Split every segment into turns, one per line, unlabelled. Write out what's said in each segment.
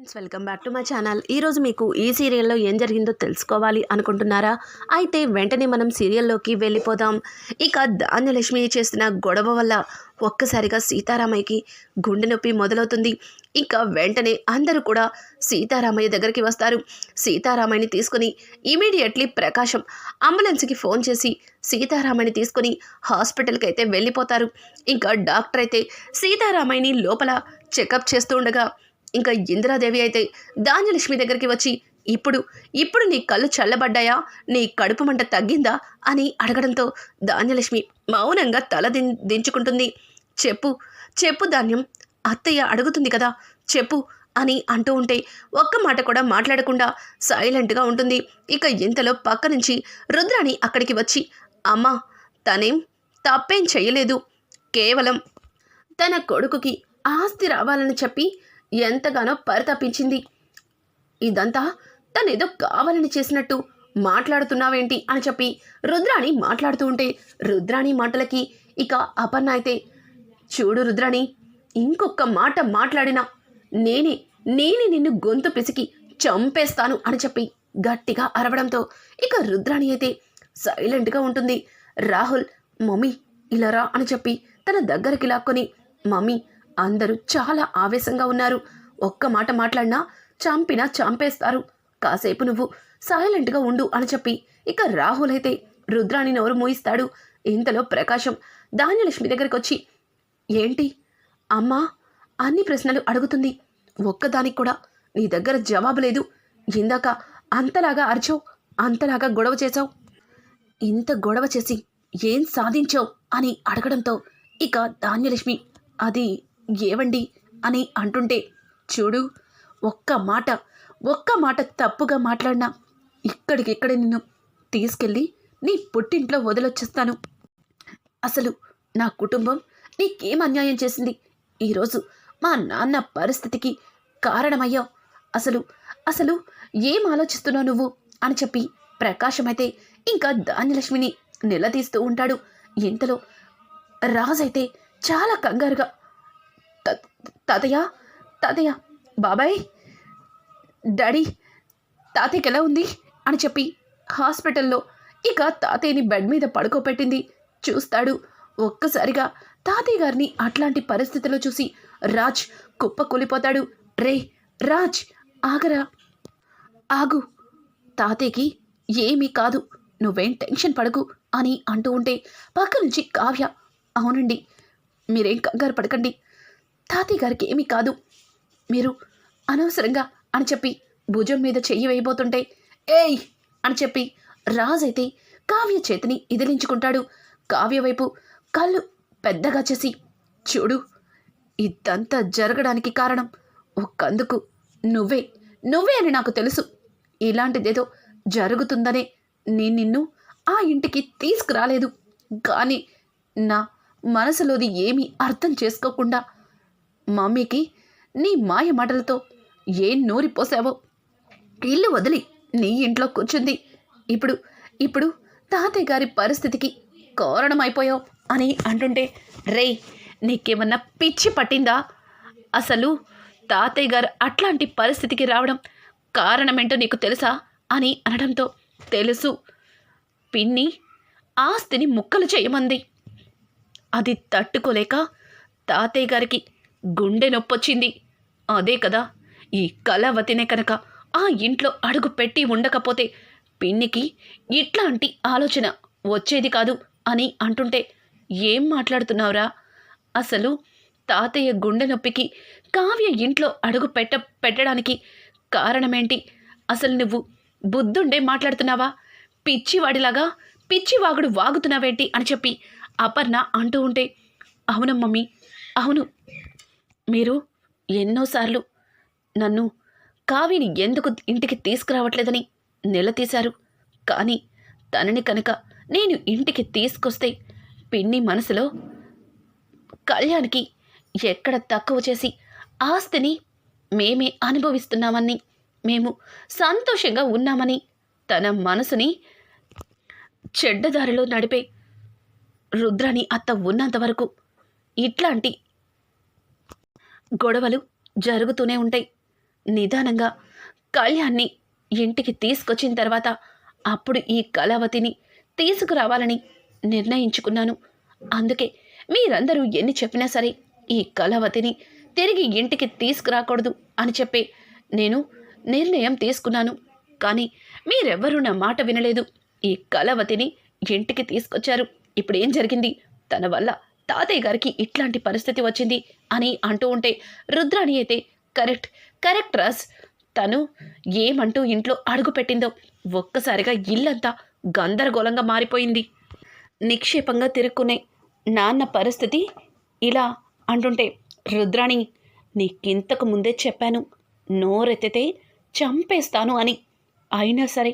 Friends welcome back to my channel. ఈరోజు మీకు ఈ సీరియల్లో ఏం జరిగిందో తెలుసుకోవాలి అనుకుంటున్నారా? అయితే వెంటనే మనం సీరియల్లోకి వెళ్ళిపోదాం. ఇక ధాన్యలక్ష్మి చేసిన గొడవ వల్ల ఒక్కసారిగా సీతారామయ్యకి గుండె నొప్పి మొదలవుతుంది. ఇంకా వెంటనే అందరూ కూడా సీతారామయ్య దగ్గరికి వస్తారు. సీతారామయ్యని తీసుకుని ఇమీడియట్లీ ప్రకాశం అంబులెన్స్కి ఫోన్ చేసి సీతారామయ్యని తీసుకుని హాస్పిటల్కి అయితే వెళ్ళిపోతారు. ఇంకా డాక్టర్ అయితే సీతారామయ్యని లోపల చెకప్ చేస్తూ ఉండగా ఇంకా ఇందిరాదేవి అయితే ధాన్యలక్ష్మి దగ్గరికి వచ్చి ఇప్పుడు ఇప్పుడు నీ కళ్ళు చల్లబడ్డాయా? నీ కడుపు మంట తగ్గిందా? అని అడగడంతో ధాన్యలక్ష్మి మౌనంగా తల దిం దించుకుంటుంది. చెప్పు చెప్పు ధాన్యం అత్తయ్య అడుగుతుంది కదా చెప్పు అని అంటూ ఉంటే ఒక్క మాట కూడా మాట్లాడకుండా సైలెంట్గా ఉంటుంది. ఇక ఇంతలో పక్క నుంచి రుద్రాణి అక్కడికి వచ్చి అమ్మా తనేం తప్పేం చేయలేదు కేవలం తన కొడుకుకి ఆస్తి రావాలని చెప్పి ఎంతగానో పరితపించింది. ఇదంతా తనేదో కావాలని చేసినట్టు మాట్లాడుతున్నావేంటి అని చెప్పి రుద్రాణి మాట్లాడుతూ ఉంటే రుద్రాణి మాటలకి ఇక అపర్ణ అయితే చూడు రుద్రాణి ఇంకొక మాట మాట్లాడినా నేనే నేనే నిన్ను గొంతు పిసికి చంపేస్తాను అని చెప్పి గట్టిగా అరవడంతో ఇక రుద్రాణి అయితే సైలెంట్గా ఉంటుంది. రాహుల్ మమ్మీ ఇలా రా అని చెప్పి తన దగ్గరికి లాక్కొని మమ్మీ అందరూ చాలా ఆవేశంగా ఉన్నారు. ఒక్క మాట మాట్లాడినా చంపినా చంపేస్తారు. కాసేపు నువ్వు సైలెంట్గా ఉండు అని చెప్పి ఇక రాహుల్ అయితే రుద్రాని నోరు మూయిస్తాడు. ఇంతలో ప్రకాశం ధాన్యలక్ష్మి దగ్గరికి వచ్చి ఏంటి? అమ్మా! అన్ని ప్రశ్నలు అడుగుతుంది. ఒక్కదానికి కూడా నీ దగ్గర జవాబు లేదు. ఇందాక అంతలాగా అరిచావు అంతలాగా గొడవ చేశావు. ఇంత గొడవ చేసి ఏం సాధించావు అని అడగడంతో ఇక ధాన్యలక్ష్మి అది ఏవండి అని అంటుంటే చూడు ఒక్క మాట ఒక్క మాట తప్పుగా మాట్లాడినా ఇక్కడికిక్కడ నిన్ను తీసుకెళ్ళి నీ పుట్టింట్లో వదిలొచ్చేస్తాను. అసలు నా కుటుంబం నీకేం అన్యాయం చేసింది? ఈరోజు మా నాన్న పరిస్థితికి కారణమయ్యావు. అసలు అసలు ఏం ఆలోచిస్తున్నావు నువ్వు? అని చెప్పి ప్రకాశమైతే ఇంకా ధాన్యలక్ష్మిని నిలదీస్తూ ఉంటాడు. ఇంతలో రాజైతే చాలా కంగారుగా తాతయ్య తాతయ్య బాబాయ్ డాడీ తాతయ్యకి ఎలా ఉంది? అని చెప్పి హాస్పిటల్లో ఇక తాతయ్యని బెడ్ మీద పడుకోబెట్టింది చూస్తాడు. ఒక్కసారిగా తాతయ్య గారిని అట్లాంటి పరిస్థితిలో చూసి రాజ్ కుప్ప కూలిపోతాడు రే రాజ్ ఆగరా. ఆగు. తాతయ్యకి ఏమీ కాదు. నువ్వేం టెన్షన్ పడకు అని అంటూ ఉంటే పక్క నుంచి కావ్య అవునండి మీరేం కంగారు పడకండి. తాతయ్య గారికి ఏమీ కాదు. మీరు అనవసరంగా అని చెప్పి భుజం మీద చెయ్యి వేయబోతుంటే ఏయ్ అని చెప్పి రాజైతే కావ్య చేతిని ఇదిలించుకుంటాడు కావ్య వైపు కళ్ళు పెద్దగా చేసి చూడు ఇదంతా జరగడానికి కారణం ఒక్కందుకు నువ్వే నువ్వే అని నాకు తెలుసు. ఇలాంటిదేదో జరుగుతుందనే నేను నిన్ను ఆ ఇంటికి తీసుకురాలేదు. కానీ నా మనసులోది ఏమీ అర్థం చేసుకోకుండా మమ్మీకి నీ మాయ మాటలతో ఏం నూరిపోసావో ఇల్లు వదిలి నీ ఇంట్లో కూర్చుంది. ఇప్పుడు ఇప్పుడు తాతయ్య గారి పరిస్థితికి కారణమైపోయావు అని అంటుంటే రేయ్ నీకేమన్నా పిచ్చి పట్టిందా? అసలు తాతయ్య గారు అట్లాంటి పరిస్థితికి రావడం కారణమేంటో నీకు తెలుసా? అని అనడంతో తెలుసు. పిన్ని ఆస్తిని ముక్కలు చేయమంది. అది తట్టుకోలేక తాతయ్య గారికి గుండె నొప్పొచ్చింది. అదే కదా ఈ కళావతినే కనుక ఆ ఇంట్లో అడుగు పెట్టి ఉండకపోతే పిన్నికి ఇట్లాంటి ఆలోచన వచ్చేది కాదు అని అంటుంటే ఏం మాట్లాడుతున్నావురా? అసలు తాతయ్య గుండె నొప్పికి కావ్య ఇంట్లో అడుగు పెట్ట పెట్టడానికి కారణమేంటి? అసలు నువ్వు బుద్ధుండే మాట్లాడుతున్నావా? పిచ్చివాడిలాగా పిచ్చివాగుడు వాగుతున్నావేంటి అని చెప్పి అపర్ణ అంటూ ఉంటే అవును మమ్మీ అవును. మీరు ఎన్నోసార్లు నన్ను కావిని ఎందుకు ఇంటికి తీసుకురావట్లేదని నిలదీశారు కానీ తనని కనుక నేను ఇంటికి తీసుకొస్తే పిన్ని మనసులో కళ్యాణ్కి ఎక్కడ తక్కువ చేసి ఆస్తిని మేమే అనుభవిస్తున్నామని మేము సంతోషంగా ఉన్నామని తన మనసుని చెడ్డదారిలో నడిపే రుద్రాని అత్త ఉన్నంత వరకు ఇట్లాంటి గొడవలు జరుగుతూనే ఉంటాయి. నిదానంగా కళ్యాణ్ని ఇంటికి తీసుకొచ్చిన తర్వాత అప్పుడు ఈ కళావతిని తీసుకురావాలని నిర్ణయించుకున్నాను. అందుకే మీరందరూ ఎన్ని చెప్పినా సరే ఈ కళావతిని తిరిగి ఇంటికి తీసుకురాకూడదు అని చెప్పి నేను నిర్ణయం తీసుకున్నాను. కానీ మీరెవ్వరూ నా మాట వినలేదు. ఈ కళావతిని ఇంటికి తీసుకొచ్చారు. ఇప్పుడు ఏం జరిగింది? తన వల్ల తాతయ్య గారికి ఇట్లాంటి పరిస్థితి వచ్చింది అని అంటూ ఉంటే రుద్రాణి అయితే కరెక్ట్ కరెక్ట్ రాస్ తను ఏమంటూ ఇంట్లో అడుగుపెట్టిందో ఒక్కసారిగా ఇల్లంతా గందరగోళంగా మారిపోయింది. నిక్షేపంగా తిరుక్కునే నాన్న పరిస్థితి ఇలా అంటుంటే రుద్రాణి నీకింతకు ముందే చెప్పాను నోరెత్తితే చంపేస్తాను అని. అయినా సరే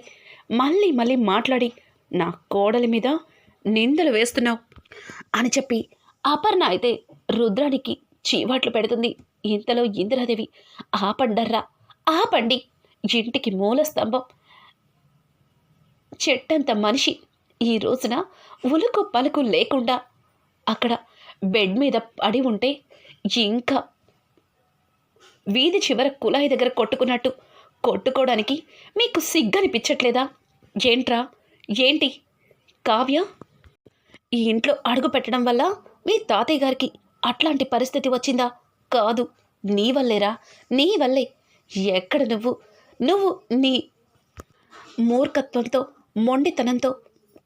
మళ్ళీ మళ్ళీ మాట్లాడి నా కోడలి మీద నిందలు వేస్తున్నావు అని చెప్పి అపర్ణ అయితే రుద్రానికి చీవాట్లు పెడుతుంది. ఇంతలో ఇందిరాదేవి ఆపండర్రా ఆపండి. ఇంటికి మూల స్తంభం. చెట్టంత మనిషి. ఈ రోజున ఉలుకు పలుకు లేకుండా అక్కడ బెడ్ మీద పడి ఉంటే ఇంకా వీధి చివర కుళాయి దగ్గర కొట్టుకున్నట్టు కొట్టుకోవడానికి మీకు సిగ్గనిపించట్లేదా? ఏంట్రా? ఏంటి? కావ్య ఈ ఇంట్లో అడుగు పెట్టడం వల్ల మీ తాతయ్య గారికి అట్లాంటి పరిస్థితి వచ్చిందా? కాదు. నీ వల్లేరా? నీ వల్లే. ఎక్కడ నువ్వు? నువ్వు నీ మూర్ఖత్వంతో మొండితనంతో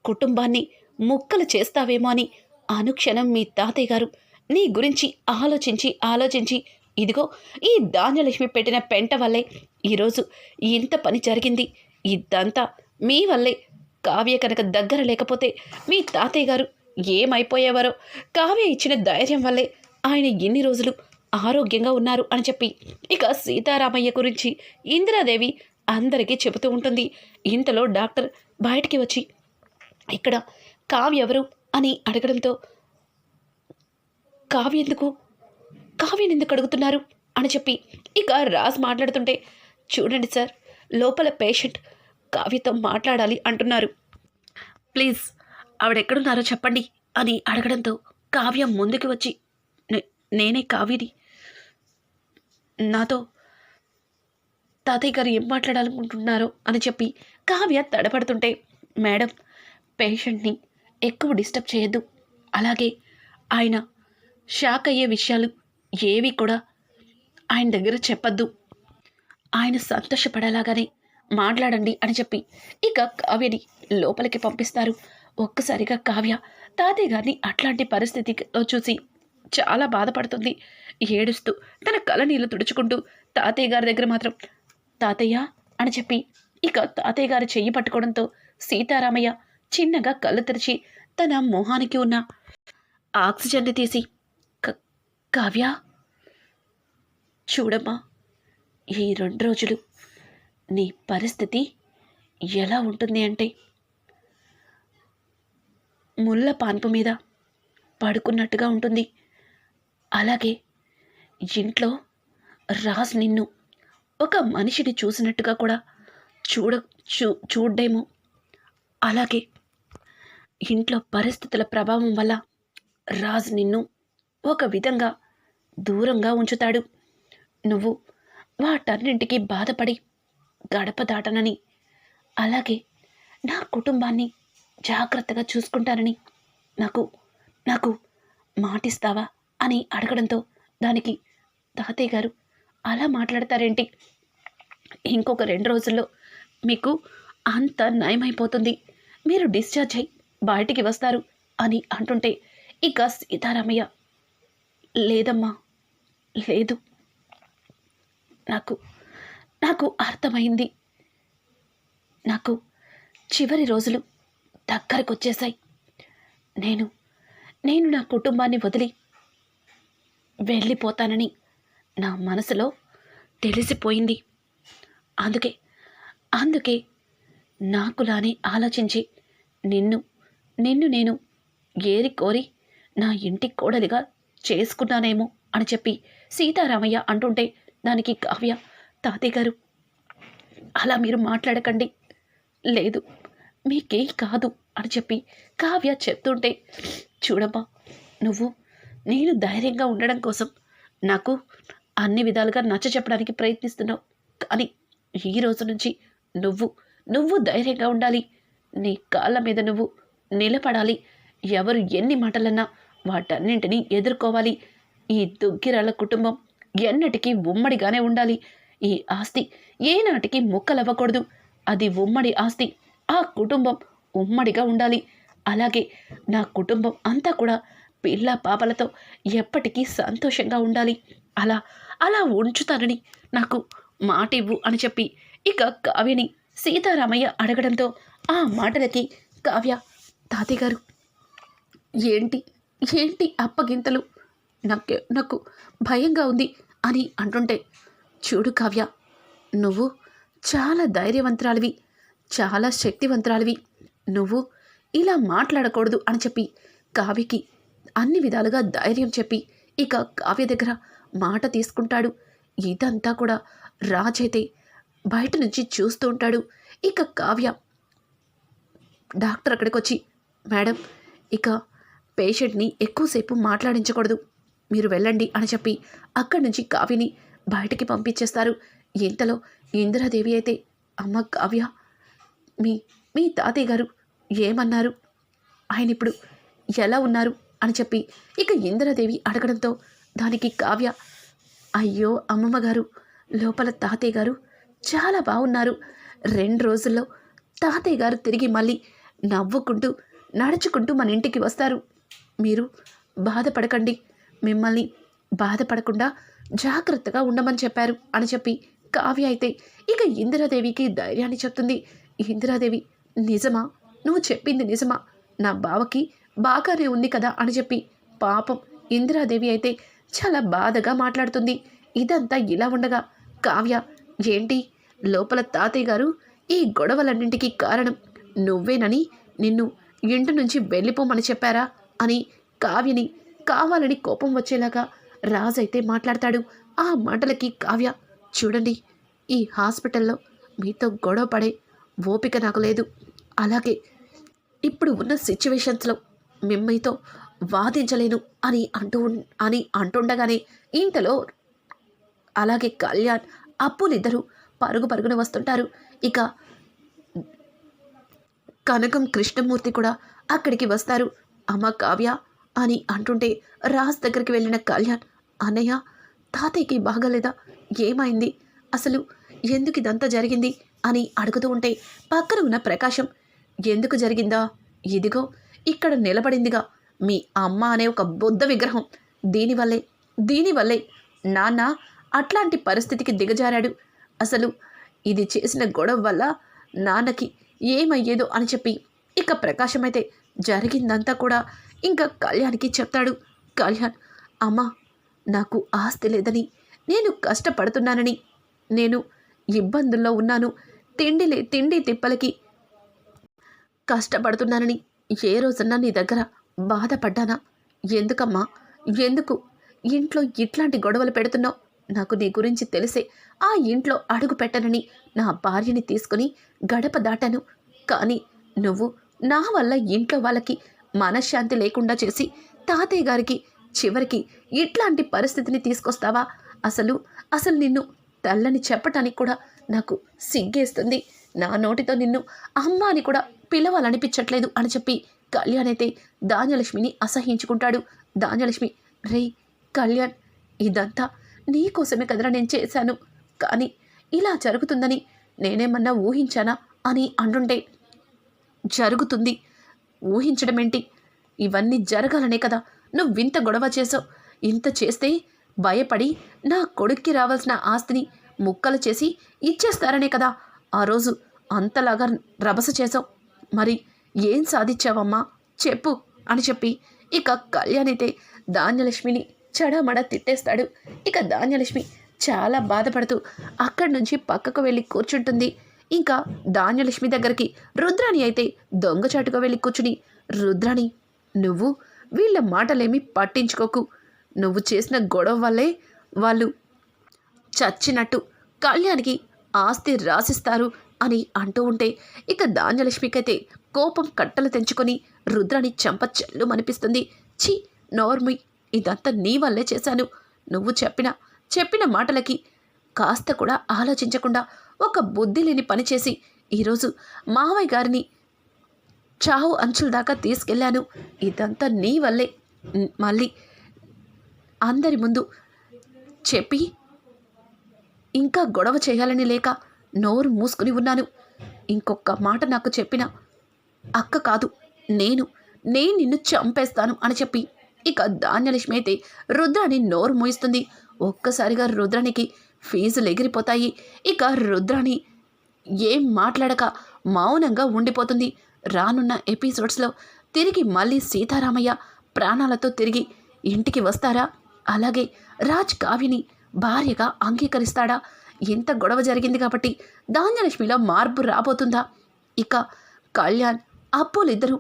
కుటుంబాన్ని ముక్కలు చేస్తావేమో అని అనుక్షణం మీ తాతయ్య గారు నీ గురించి ఆలోచించి ఆలోచించి ఇదిగో ఈ ధాన్యలక్ష్మి పెట్టిన పెంట వల్లే ఈరోజు ఇంత పని జరిగింది. ఇదంతా మీ వల్లే. కావ్య కనుక దగ్గర లేకపోతే మీ తాతయ్య గారు ఏమైపోయేవారో? కావ్య ఇచ్చిన ధైర్యం వల్లే ఆయన ఎన్ని రోజులు ఆరోగ్యంగా ఉన్నారు అని చెప్పి ఇక సీతారామయ్య గురించి ఇందిరాదేవి అందరికీ చెబుతూ ఉంటుంది. ఇంతలో డాక్టర్ బయటికి వచ్చి ఇక్కడ కావ్య ఎవరు? అని అడగడంతో కావ్య ఎందుకు? కావ్యని ఎందుకు అడుగుతున్నారు? అని చెప్పి ఇక రాజ్ మాట్లాడుతుంటే చూడండి సార్ లోపల పేషెంట్ కావ్యతో మాట్లాడాలి అంటున్నారు. ప్లీజ్ ఆవిడెక్కడున్నారో చెప్పండి అని అడగడంతో కావ్య ముందుకు వచ్చి "నే- నేనే కావ్యని నాతో తాతయ్య గారు ఏం మాట్లాడాలనుకుంటున్నారో అని చెప్పి కావ్య తడపడుతుంటే మేడం పేషెంట్ని ఎక్కువ డిస్టర్బ్ చేయొద్దు. అలాగే ఆయన షాక్ అయ్యే విషయాలు ఏవి కూడా ఆయన దగ్గర చెప్పద్దు. ఆయన సంతోషపడేలాగానే మాట్లాడండి అని చెప్పి ఇక కావ్యని లోపలికి పంపిస్తారు. ఒక్కసారిగా కావ్య తాతయ్య గారిని అట్లాంటి పరిస్థితిలో చూసి చాలా బాధపడుతుంది. ఏడుస్తూ తన కళ్ళ నీళ్ళు తుడుచుకుంటూ తాతయ్య గారి దగ్గర మాత్రం తాతయ్య అని చెప్పి ఇక తాతయ్య గారు చెయ్యి పట్టుకోవడంతో సీతారామయ్య చిన్నగా కళ్ళు తెరిచి తన మొహానికి ఉన్న ఆక్సిజన్ని తీసి "క- కావ్య చూడమ్మా ఈ రెండు రోజులు నీ పరిస్థితి ఎలా ఉంటుంది అంటే ముళ్ళ పాన్పు మీద పడుకున్నట్టుగా ఉంటుంది. అలాగే ఇంట్లో రాజ్ నిన్ను ఒక మనిషిని చూసినట్టుగా కూడా చూడ చూ చూడ్డేమో. అలాగే ఇంట్లో పరిస్థితుల ప్రభావం వల్ల రాజ్ నిన్ను ఒక విధంగా దూరంగా ఉంచుతాడు. నువ్వు వాటన్నింటికి బాధపడి గడప దాటనని అలాగే నా కుటుంబాన్ని జాగ్రత్తగా చూసుకుంటానని నాకు నాకు మాటిస్తావా అని అడగడంతో దానికి తాతయ్య గారు అలా మాట్లాడతారేంటి? ఇంకొక రెండు రోజుల్లో మీకు అంత నయమైపోతుంది. మీరు డిశ్చార్జ్ అయి బయటికి వస్తారు అని అంటుంటే ఇక సీతారామయ్య లేదమ్మా లేదు. నాకు నాకు అర్థమైంది. నాకు చివరి రోజులు దగ్గరకొచ్చేసాయి నేను నేను నా కుటుంబాన్ని వదిలి వెళ్ళిపోతానని నా మనసులో తెలిసిపోయింది. అందుకే అందుకే నాకులానే ఆలోచించి నిన్ను నిన్ను నేను ఏరి కోరి నా ఇంటి కోడలిగా చేసుకున్నానేమో అని చెప్పి సీతారామయ్య అంటుంటే దానికి కావ్య తాతయ్య గారు అలా మీరు మాట్లాడకండి. లేదు మీకేం కాదు. అని చెప్పి కావ్య చెప్తుంటే చూడమ్మా నువ్వు నేను ధైర్యంగా ఉండడం కోసం నాకు అన్ని విధాలుగా నచ్చ చెప్పడానికి ప్రయత్నిస్తున్నావు. కానీ ఈ రోజు నుంచి నువ్వు నువ్వు ధైర్యంగా ఉండాలి. నీ కాళ్ళ మీద నువ్వు నిలబడాలి. ఎవరు ఎన్ని మాటలన్నా వాటన్నింటినీ ఎదుర్కోవాలి. ఈ దుగ్గిరాల కుటుంబం ఎన్నటికీ ఉమ్మడిగానే ఉండాలి. ఈ ఆస్తి ఏనాటికి ముక్కలవ్వకూడదు. అది ఉమ్మడి ఆస్తి. ఆ కుటుంబం ఉమ్మడిగా ఉండాలి. అలాగే నా కుటుంబం అంతా కూడా పిల్ల పాపలతో ఎప్పటికీ సంతోషంగా ఉండాలి. అలా అలా ఉంచుతానని నాకు మాట ఇవ్వు అని చెప్పి ఇక కావ్యని సీతారామయ్య అడగడంతో ఆ మాటలకి కావ్య తాతయ్య గారు ఏంటి ఏంటి అప్పగింతలు? నాకు నాకు భయంగా ఉంది అని అంటుంటే చూడు కావ్య నువ్వు చాలా ధైర్యవంతురాలివి చాలా శక్తివంతురాలివి. నువ్వు ఇలా మాట్లాడకూడదు అని చెప్పి కావ్యకి అన్ని విధాలుగా ధైర్యం చెప్పి ఇక కావ్య దగ్గర మాట తీసుకుంటాడు. ఇదంతా కూడా రాజైతే బయట నుంచి చూస్తూ ఉంటాడు. ఇక కావ్య డాక్టర్ అక్కడికి వచ్చి మేడం ఇక పేషెంట్ని ఎక్కువసేపు మాట్లాడించకూడదు. మీరు వెళ్ళండి అని చెప్పి అక్కడి నుంచి కావ్యని బయటికి పంపించేస్తారు. ఇంతలో ఇందిరాదేవి అయితే అమ్మ కావ్య మీ మీ తాతయ్య గారు ఏమన్నారు? ఆయన ఇప్పుడు ఎలా ఉన్నారు? అని చెప్పి ఇక ఇందిరాదేవి అడగడంతో దానికి కావ్య అయ్యో అమ్మమ్మ గారు లోపల తాతయ్య గారు చాలా బాగున్నారు రెండు రోజుల్లో తాతయ్య గారు తిరిగి మళ్ళీ నవ్వుకుంటూ నడుచుకుంటూ మన ఇంటికి వస్తారు. మీరు బాధపడకండి. మిమ్మల్ని బాధపడకుండా జాగ్రత్తగా ఉండమని చెప్పారు అని చెప్పి కావ్య అయితే ఇక ఇందిరాదేవికి ధైర్యాన్ని చెప్తుంది. ఇందిరాదేవి నిజమా? నువ్వు చెప్పింది నిజమా? నా బావకి బాగానే ఉంది కదా అని చెప్పి. పాపం ఇందిరాదేవి అయితే చాలా బాధగా మాట్లాడుతుంది. ఇదంతా ఇలా ఉండగా కావ్య ఏంటి? లోపల తాతయ్య గారు ఈ గొడవలన్నింటికీ కారణం నువ్వేనని నిన్ను ఇంటి నుంచి వెళ్ళిపోమని చెప్పారా? అని కావ్యని కావాలని కోపం వచ్చేలాగా రాజైతే మాట్లాడతాడు. ఆ మాటలకి కావ్య చూడండి ఈ హాస్పిటల్లో మీతో గొడవ పడే ఓపిక నాకు లేదు. అలాగే ఇప్పుడు ఉన్న సిచ్యువేషన్స్లో మిమ్మల్తో వాదించలేను అని అంటూ అని అంటుండగానే ఇంతలో అలాగే కళ్యాణ్ అప్పులిద్దరూ పరుగు పరుగున వస్తుంటారు. ఇక కనకం కృష్ణమూర్తి కూడా అక్కడికి వస్తారు. అమ్మ కావ్య అని అంటుంటే రాజ్ దగ్గరికి వెళ్ళిన కళ్యాణ్ అన్నయ్య తాతయ్యకి బాగాలేదా? ఏమైంది? అసలు ఎందుకు ఇదంతా జరిగింది? అని అడుగుతూ ఉంటే పక్కన ఉన్న ప్రకాశం ఎందుకు జరిగిందా? ఇదిగో ఇక్కడ నిలబడిందిగా. మీ అమ్మ అనే ఒక బుద్ధ విగ్రహం. దీనివల్లే దీనివల్లే. నాన్న అట్లాంటి పరిస్థితికి దిగజారాడు. అసలు ఇది చేసిన గొడవ వల్ల నాన్నకి ఏమయ్యేదో అని చెప్పి ఇక ప్రకాశం అయితే జరిగిందంతా కూడా ఇంకా కళ్యాణ్కి చెప్తాడు. కళ్యాణ్ అమ్మా నాకు ఆస్తి లేదని నేను కష్టపడుతున్నానని. నేను ఇబ్బందుల్లో ఉన్నాను. తిండి లే తిండి తిప్పలకి కష్టపడుతున్నానని ఏ రోజన్నా నీ దగ్గర బాధపడ్డానా? ఎందుకమ్మా? ఎందుకు? ఇంట్లో ఇట్లాంటి గొడవలు పెడుతున్నావు? నాకు నీ గురించి తెలిసే ఆ ఇంట్లో అడుగు పెట్టనని నా భార్యని తీసుకుని గడప దాటాను. కానీ నువ్వు నా వల్ల ఇంట్లో వాళ్ళకి మనశ్శాంతి లేకుండా చేసి తాతయ్య గారికి చివరికి ఇట్లాంటి పరిస్థితిని తీసుకొస్తావా? అసలు అసలు నిన్ను తల్లని చెప్పటానికి కూడా నాకు సిగ్గేస్తుంది. నా నోటితో నిన్ను అమ్మ అని కూడా పిలవాలనిపించట్లేదు అని చెప్పి కళ్యాణ్ అయితే ధాన్యలక్ష్మిని అసహించుకుంటాడు. ధాన్యలక్ష్మి రే కళ్యాణ్ ఇదంతా నీకోసమే కదరా నేను చేశాను. కానీ ఇలా జరుగుతుందని నేనేమన్నా ఊహించానా? అని అంటుంటే జరుగుతుంది. ఊహించడం ఏంటి ఇవన్నీ జరగాలనే కదా. నువ్వు ఇంత గొడవ చేసావు ఇంత చేస్తే భయపడి నా కొడుక్కి రావాల్సిన ఆస్తిని ముక్కలు చేసి ఇచ్చేస్తారనే కదా. ఆ రోజు అంతలాగా రభస చేసావు మరి ఏం సాధించావమ్మా? చెప్పు అని చెప్పి ఇక కళ్యాణ్ అయితే ధాన్యలక్ష్మిని చడమడ తిట్టేస్తాడు. ఇక ధాన్యలక్ష్మి చాలా బాధపడుతూ అక్కడి నుంచి పక్కకు వెళ్ళి కూర్చుంటుంది. ఇంకా ధాన్యలక్ష్మి దగ్గరికి రుద్రాణి అయితే దొంగచాటుగా వెళ్ళి కూర్చుని రుద్రాణి నువ్వు వీళ్ళ మాటలేమి పట్టించుకోకు. నువ్వు చేసిన గొడవ వల్లే వాళ్ళు చచ్చినట్టు కళ్యాణ్కి ఆస్తి రాసిస్తారు. అని అంటూ ఉంటే ఇక ధాన్యలక్ష్మికైతే కోపం కట్టలు తెంచుకొని రుద్రాని చెంప చెల్లు అనిపిస్తుంది ఛీ నోర్మి ఇదంతా నీ వల్లే చేశాను. నువ్వు చెప్పిన చెప్పిన మాటలకి కాస్త కూడా ఆలోచించకుండా ఒక బుద్ధి లేని పని చేసి ఈరోజు మావయ్య గారిని చావు అంచుల దాకా తీసుకెళ్ళాను. ఇదంతా నీ వల్లే. మళ్ళీ అందరి ముందు చెప్పి ఇంకా గొడవ చేయాలని లేక నోరు మూసుకుని ఉన్నాను. ఇంకొక మాట నాకు చెప్పిన అక్క కాదు నేను నేను నిన్ను చంపేస్తాను అని చెప్పి ఇక ధాన్యలక్ష్మి అయితే రుద్రాని నోరు మూయిస్తుంది. ఒక్కసారిగా రుద్రానికి ఫీజులు ఎగిరిపోతాయి. ఇక రుద్రాని ఏం మాట్లాడక మౌనంగా ఉండిపోతుంది. రానున్న ఎపిసోడ్స్లో తిరిగి మళ్ళీ సీతారామయ్య ప్రాణాలతో తిరిగి ఇంటికి వస్తారా? అలాగే రాజ్ కావ్యని భార్యగా అంగీకరిస్తాడా? ఎంత గొడవ జరిగింది కాబట్టి ధాన్యలక్ష్మిలో మార్పు రాబోతుందా? ఇక కళ్యాణ్ అప్పులిద్దరూ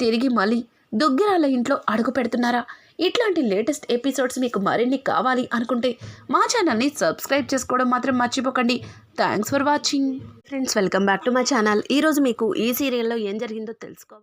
తిరిగి మళ్ళీ దుగ్గిరాల ఇంట్లో అడుగు పెడుతున్నారా? ఇట్లాంటి లేటెస్ట్ ఎపిసోడ్స్ మీకు మరిన్ని కావాలి అనుకుంటే మా ఛానల్ని సబ్స్క్రైబ్ చేసుకోవడం మాత్రం మర్చిపోకండి. Thanks for watching. Friends welcome back to my channel ఈరోజు మీకు ఈ సీరియల్లో ఏం జరిగిందో తెలుసుకోవాలి